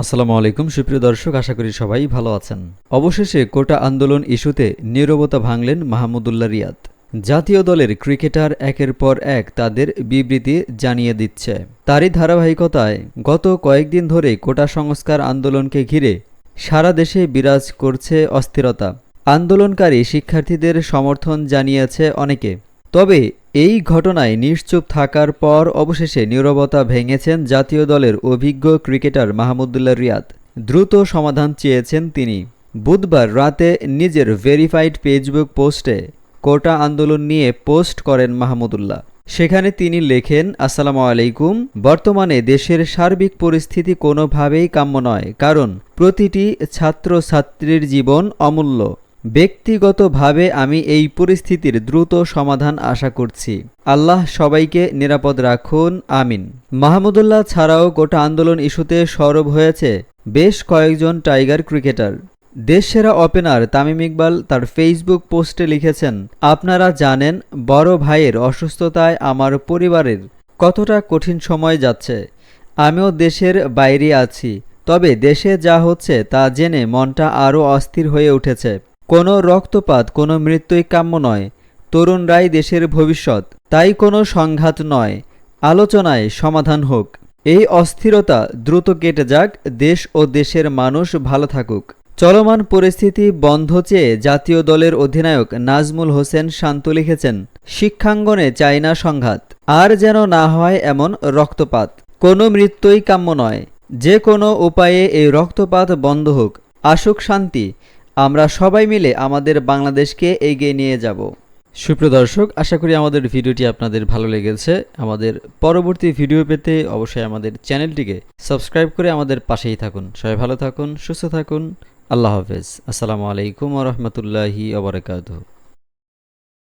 আসসালামু আলাইকুম, সুপ্রিয় দর্শক, আশা করি সবাই ভালো আছেন। অবশেষে কোটা আন্দোলন ইস্যুতে নীরবতা ভাঙলেন মাহমুদুল্লাহ রিয়াদ। জাতীয় দলের ক্রিকেটার একের পর এক তাদের বিবৃতি জানিয়ে দিচ্ছে। তারই ধারাবাহিকতায় গত কয়েকদিন ধরে কোটা সংস্কার আন্দোলনকে ঘিরে সারা দেশে বিরাজ করছে অস্থিরতা। আন্দোলনকারী শিক্ষার্থীদের সমর্থন জানিয়েছে অনেকে। তবে এই ঘটনায় নিশ্চুপ থাকার পর অবশেষে নীরবতা ভেঙেছেন জাতীয় দলের অভিজ্ঞ ক্রিকেটার মাহমুদুল্লাহ রিয়াদ। দ্রুত সমাধান চেয়েছেন তিনি। বুধবার রাতে নিজের ভেরিফাইড ফেসবুক পোস্টে কোটা আন্দোলন নিয়ে পোস্ট করেন মাহমুদুল্লাহ। সেখানে তিনি লেখেন, আসসালামু আলাইকুম। বর্তমানে দেশের সার্বিক পরিস্থিতি কোনোভাবেই কাম্য নয়, কারণ প্রতিটি ছাত্রছাত্রীর জীবন অমূল্য। ব্যক্তিগতভাবে আমি এই পরিস্থিতির দ্রুত সমাধান আশা করছি। আল্লাহ সবাইকে নিরাপদ রাখুন, আমিন। মাহমুদুল্লাহ ছাড়াও গোটা আন্দোলন ইস্যুতে সরব হয়েছে বেশ কয়েকজন টাইগার ক্রিকেটার। দেশসেরা ওপেনার তামিম ইকবাল তার ফেসবুক পোস্টে লিখেছেন, আপনারা জানেন, বড় ভাইয়ের অসুস্থতায় আমার পরিবারের কতটা কঠিন সময় যাচ্ছে। আমিও দেশের বাইরে আছি, তবে দেশে যা হচ্ছে তা জেনে মনটা আরও অস্থির হয়ে উঠেছে। কোনো রক্তপাত, কোনো মৃত্যুই কাম্য নয়। তরুণরাই দেশের ভবিষ্যৎ, তাই কোনো সংঘাত নয়। আলোচনায় সমাধান হোক। এই অস্থিরতা দ্রুত কেটে যাক, দেশ ও দেশের মানুষ ভালো থাকুক। চলমান পরিস্থিতি বন্ধ চেয়ে জাতীয় দলের অধিনায়ক নাজমুল হোসেন শান্ত লিখেছেন, শিক্ষাঙ্গনে চাই না সংঘাত। আর যেন না হয় এমন রক্তপাত। কোনো মৃত্যুই কাম্য নয়। যে কোনো উপায়ে এই রক্তপাত বন্ধ হোক। আসুক শান্তি। আমরা সবাই মিলে আমাদের বাংলাদেশকে এগিয়ে নিয়ে যাব। সুপ্রিয় দর্শক, আশা করি আমাদের ভিডিওটি আপনাদের ভালো লেগেছে। আমাদের পরবর্তী ভিডিও পেতে অবশ্যই আমাদের চ্যানেলটিকে সাবস্ক্রাইব করে আমাদের পাশেই থাকুন। সবাই ভালো থাকুন, সুস্থ থাকুন। আল্লাহ হাফেজ। আসসালামু আলাইকুম রহমতুল্লাহি ওবরাকাতুহ